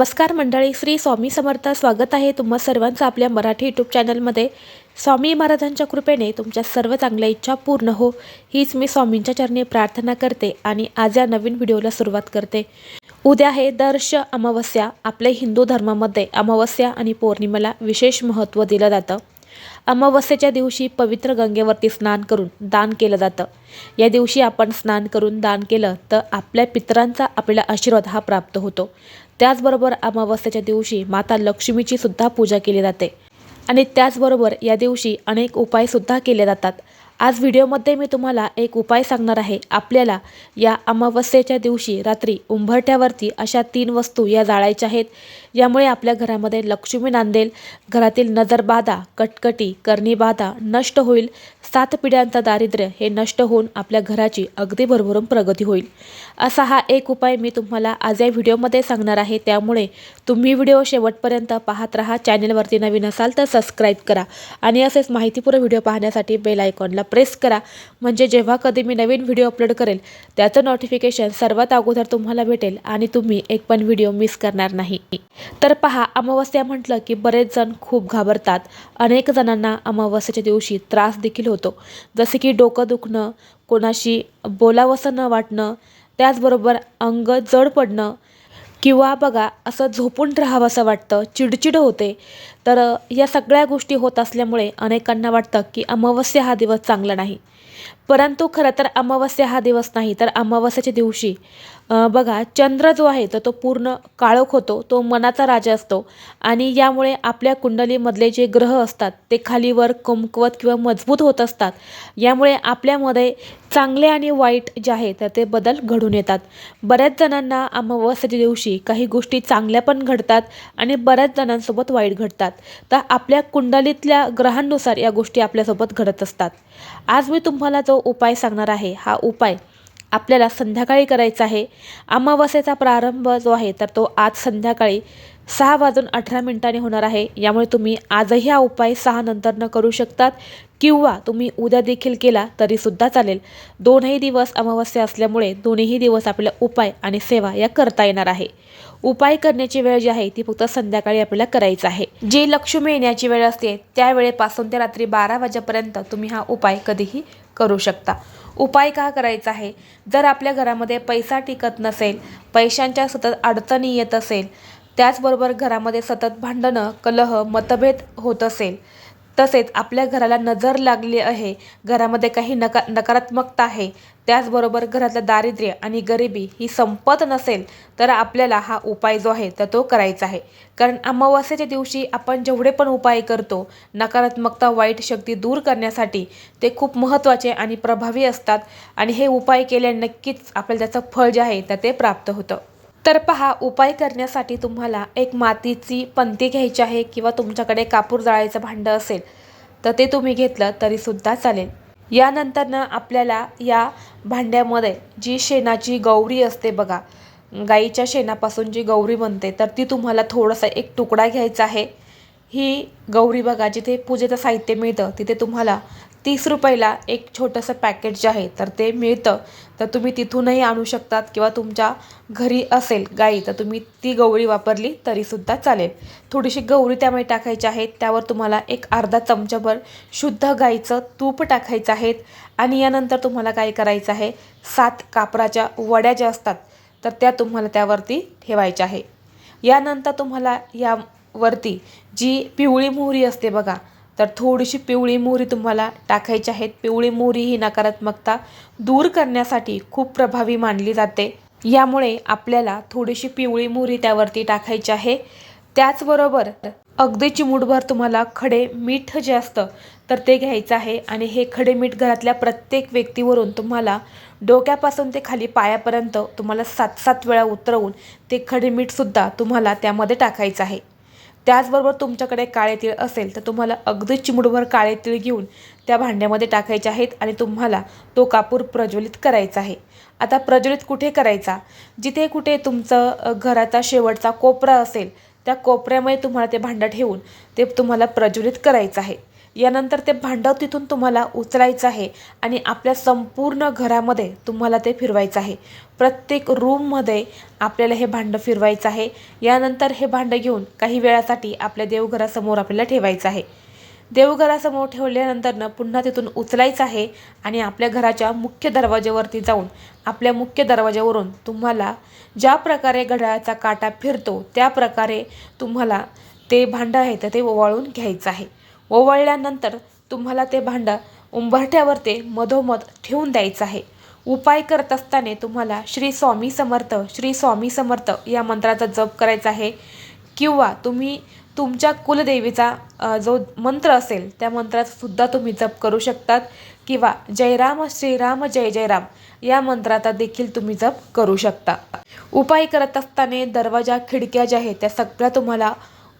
नमस्कार मंडळी श्री स्वामी समर्थ स्वागत आहे तुम्हा सर्वांचं आपल्या मराठी यूट्यूब चॅनलमध्ये स्वामी महाराजांच्या कृपेने तुमच्या सर्व चांगल्या इच्छा पूर्ण हो हीच मी स्वामींच्या चरणी प्रार्थना करते आणि आज या नवीन व्हिडिओला सुरुवात करते. उद्या आहे दर्श अमावस्या आपल्या हिंदू धर्मामध्ये अमावस्या आणि पौर्णिमेला विशेष महत्त्व दिलं जातं. अमावस्येच्या दिवशी पवित्र गंगेवरती स्नान करून दान केलं जातं. या दिवशी आपण स्नान करून दान केलं तर आपल्या पितरांचा आपल्याला आशीर्वाद हा प्राप्त होतो. त्याचबरोबर अमावस्येच्या दिवशी माता लक्ष्मीची सुद्धा पूजा केली जाते. आणि त्याचबरोबर या दिवशी अनेक उपायसुद्धा केले जातात. आज व्हिडिओमध्ये मी तुम्हाला एक उपाय सांगणार आहे. आपल्याला या अमावस्येच्या दिवशी रात्री उंबरठ्यावरती अशा तीन वस्तू या जाळायच्या आहेत. यामुळे आपल्या घरामध्ये लक्ष्मी नांदेल घरातील नजरबाधा कटकटी करणीबाधा नष्ट होईल. सात पिढ्यांचा दारिद्र्य हे नष्ट होऊन आपल्या घराची अगदी भरभरून प्रगती होईल. असा हा एक उपाय मी तुम्हाला आज या व्हिडिओमध्ये सांगणार आहे. त्यामुळे तुम्ही व्हिडिओ शेवटपर्यंत पाहत राहा. चॅनलवरती नवीन असाल तर सबस्क्राईब करा आणि असेच माहितीपूर्ण व्हिडिओ पाहण्यासाठी बेल आयकॉनला प्रेस करा. म्हणजे जेव्हा कधी मी नवीन व्हिडिओ अपलोड करेल त्याचं नोटिफिकेशन सर्वात अगोदर तुम्हाला भेटेल आणि तुम्ही एक पण व्हिडिओ मिस करणार नाही. तर पहा अमावस्या म्हटलं की बरेच जण खूप घाबरतात. अनेक जणांना अमावस्याच्या दिवशी त्रास देखील होतो. जसे की डोकं दुखणं कोणाशी बोलावंसं न वाटणं त्याचबरोबर अंग जड पडणं किंवा बघा असं झोपून राहावं असं वाटतं चिडचिड होते. तर या सगळ्या गोष्टी होत असल्यामुळे अनेकांना वाटतं की अमावस्या हा दिवस चांगला नाही. परंतु खरं तर अमावस्या हा दिवस नाही तर अमावस्याच्या दिवशी बघा चंद्र जो आहे तर तो पूर्ण काळोख होतो तो मनाचा राजा असतो. आणि यामुळे आपल्या कुंडलीमधले जे ग्रह असतात ते खालीवर कमकुवत किंवा मजबूत होत असतात. यामुळे आपल्यामध्ये चांगले आणि वाईट जे आहे तर ते बदल घडून येतात. बऱ्याच जणांना अमावस्याच्या दिवशी काही गोष्टी चांगल्या पण घडतात आणि बऱ्याच जणांसोबत वाईट घडतात. तर आपल्या कुंडलीतल्या ग्रहांनुसार या गोष्टी आपल्यासोबत घडत असतात. आज मी तुम्हाला जो उपाय सांगणार आहे हा उपाय आपल्याला संध्याकाळी करायचा आहे. अमावस्येचा प्रारंभ जो आहे तर तो आज संध्याकाळी सहा वाजून अठरा मिनिटांनी होणार आहे. यामुळे तुम्ही आजही हा उपाय सहा नंतरनं करू शकतात. किंवा तुम्ही उद्या देखील केला तरीसुद्धा चालेल. दोनही दिवस अमावस्या असल्यामुळे दोन्हीही दिवस आपल्याला उपाय आणि सेवा या करता येणार आहे. उपाय करण्याची वेळ जी आहे ती फक्त संध्याकाळी आपल्याला करायचं आहे. जी लक्ष्मी येण्याची वेळ असते त्यावेळेपासून ते रात्री बारा वाजेपर्यंत तुम्ही हा उपाय कधीही करू शकता. उपाय का करायचा आहे? जर आपल्या घरामध्ये पैसा टिकत नसेल पैशांच्या सतत अडचणी येत असेल त्याचबरोबर घरामध्ये सतत भांडणं कलह मतभेद होत असेल तसेच आपल्या घराला नजर लागली आहे. घरामध्ये काही नका नकारात्मकता आहे. त्याचबरोबर घरातलं दारिद्र्य आणि गरिबी ही संपत नसेल तर आपल्याला हा उपाय जो आहे तर तो करायचा आहे. कारण अमावास्येच्या दिवशी आपण जेवढे पण उपाय करतो नकारात्मकता वाईट शक्ती दूर करण्यासाठी ते खूप महत्त्वाचे आणि प्रभावी असतात. आणि हे उपाय केल्या नक्कीच आपल्याला त्याचं फळ जे आहे तर ते प्राप्त होतं. तर पहा उपाय करण्यासाठी तुम्हाला एक मातीची पंती घ्यायची आहे किंवा तुमच्याकडे कापूर जाळायचं भांडं असेल तर ते तुम्ही घेतलं तरीसुद्धा चालेल. यानंतरनं आपल्याला या भांड्यामध्ये जी शेणाची गौरी असते बघा गाईच्या शेणापासून जी गौरी बनते तर ती तुम्हाला थोडंसं एक तुकडा घ्यायचा आहे. ही गौरी बघा जिथे पूजेचं साहित्य मिळतं तिथे तुम्हाला तीस रुपयाला एक छोटंसं पॅकेट जे आहे तर ते मिळतं. तर तुम्ही तिथूनही आणू शकतात किंवा तुमच्या घरी असेल गाई तर तुम्ही ती गवळी वापरली तरीसुद्धा चालेल. थोडीशी गौरी त्यामध्ये टाकायची आहेत त्यावर तुम्हाला एक अर्धा चमचाभर शुद्ध गाईचं तूप टाकायचं आहेत आणि यानंतर तुम्हाला काय करायचं आहे सात कापराच्या वड्या ज्या असतात तर त्या तुम्हाला त्यावरती ठेवायच्या आहे. यानंतर तुम्हाला यावरती जी पिवळी मोहरी असते बघा तर थोडीशी पिवळी मोहरी तुम्हाला टाकायची आहेत. पिवळी मोहरी ही नकारात्मकता दूर करण्यासाठी खूप प्रभावी मानली जाते. यामुळे आपल्याला थोडीशी पिवळी मोहरी त्यावरती टाकायची आहे. त्याचबरोबर अगदी चिमूटभर तुम्हाला खडे मीठ जे असतं तर ते घ्यायचं आहे. आणि हे खडे मीठ घरातल्या प्रत्येक व्यक्तीवरून तुम्हाला डोक्यापासून ते खाली पायापर्यंत तुम्हाला सात सात वेळा उतरवून ते खडे मीठसुद्धा तुम्हाला त्यामध्ये टाकायचं आहे. त्याचबरोबर तुमच्याकडे काळे तीळ असेल तर तुम्हाला अगदी चिमुडभर काळे तीळ घेऊन त्या भांड्यामध्ये टाकायचे आहेत आणि तुम्हाला तो कापूर प्रज्वलित करायचा आहे. आता प्रज्वलित कुठे करायचा? जिथे कुठे तुमचं घराचा शेवटचा कोपरा असेल त्या कोपऱ्यामध्ये तुम्हाला ते भांडं ठेवून ते तुम्हाला प्रज्वलित करायचं आहे. यानंतर ते भांडं तिथून तुम्हाला उचलायचं आहे आणि आपल्या संपूर्ण घरामध्ये तुम्हाला ते फिरवायचं आहे. प्रत्येक रूममध्ये आपल्याला हे भांडं फिरवायचं आहे. यानंतर हे भांडं घेऊन काही वेळासाठी आपल्या देवघरासमोर आपल्याला ठेवायचं आहे. देवघरासमोर ठेवल्यानंतरनं पुन्हा तिथून उचलायचं आहे आणि आपल्या घराच्या मुख्य दरवाज्यावरती जाऊन आपल्या मुख्य दरवाज्यावरून तुम्हाला ज्या प्रकारे घड्याळाचा काटा फिरतो त्या प्रकारे तुम्हाला ते भांडं आहे तर ते ओवाळून घ्यायचं आहे. ओवळल्यानंतर तुम्हाला ते भांडं उंबरठ्यावर ते मधोमध ठेवून द्यायचं आहे. उपाय करत असताना तुम्हाला श्री स्वामी समर्थ श्री स्वामी समर्थ या मंत्राचा जप करायचा आहे. किंवा तुम्ही तुमच्या कुलदेवीचा जो मंत्र असेल त्या मंत्राचा सुद्धा तुम्ही जप करू शकतात. किंवा जयराम श्रीराम जय जयराम या मंत्राचा देखील तुम्ही जप करू शकता. उपाय करत असताना दरवाजा खिडक्या ज्या आहेत त्या सगळ्या तुम्हाला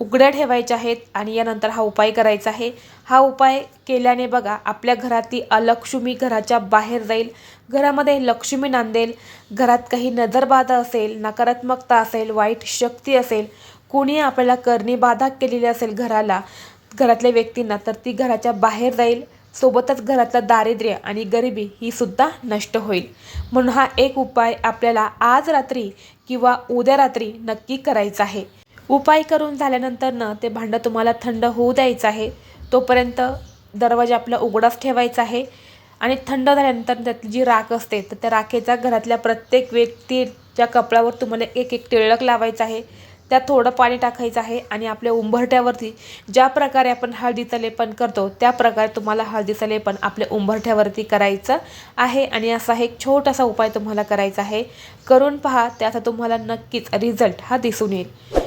उघड्या ठेवायच्या आहेत आणि यानंतर हा उपाय करायचा आहे. हा उपाय केल्याने बघा आपल्या घरातली अलक्ष्मी घराच्या बाहेर जाईल. घरामध्ये लक्ष्मी नांदेल. घरात काही नजरबाधा असेल नकारात्मकता असेल वाईट शक्ती असेल कोणी आपल्याला करणी बाधा केलेली असेल घराला घरातल्या व्यक्तींना तर ती घराच्या बाहेर जाईल. सोबतच घरातलं दारिद्र्य आणि गरिबी ही सुद्धा नष्ट होईल. म्हणून हा एक उपाय आपल्याला आज रात्री किंवा उद्या रात्री नक्की करायचा आहे. उपाय करून झाल्यानंतरनं ते भांडं तुम्हाला थंड होऊ द्यायचं आहे. तोपर्यंत दरवाजा आपला उघडाच ठेवायचा आहे. आणि थंड झाल्यानंतर त्यातली जी राख असते तर त्या राखेचा घरातल्या प्रत्येक व्यक्तीच्या कपड्यावर तुम्हाला एक एक टिळक लावायचं आहे. त्यात थोडं पाणी टाकायचं आहे आणि आपल्या उंबरठ्यावरती ज्या प्रकारे आपण हळदीचं लेपन करतो त्या प्रकारे तुम्हाला हळदीचं लेपन आपल्या उंबरठ्यावरती करायचं आहे. आणि असा एक छोटासा उपाय तुम्हाला करायचा आहे. करून पहा त्याचा तुम्हाला नक्कीच रिझल्ट हा दिसून येईल.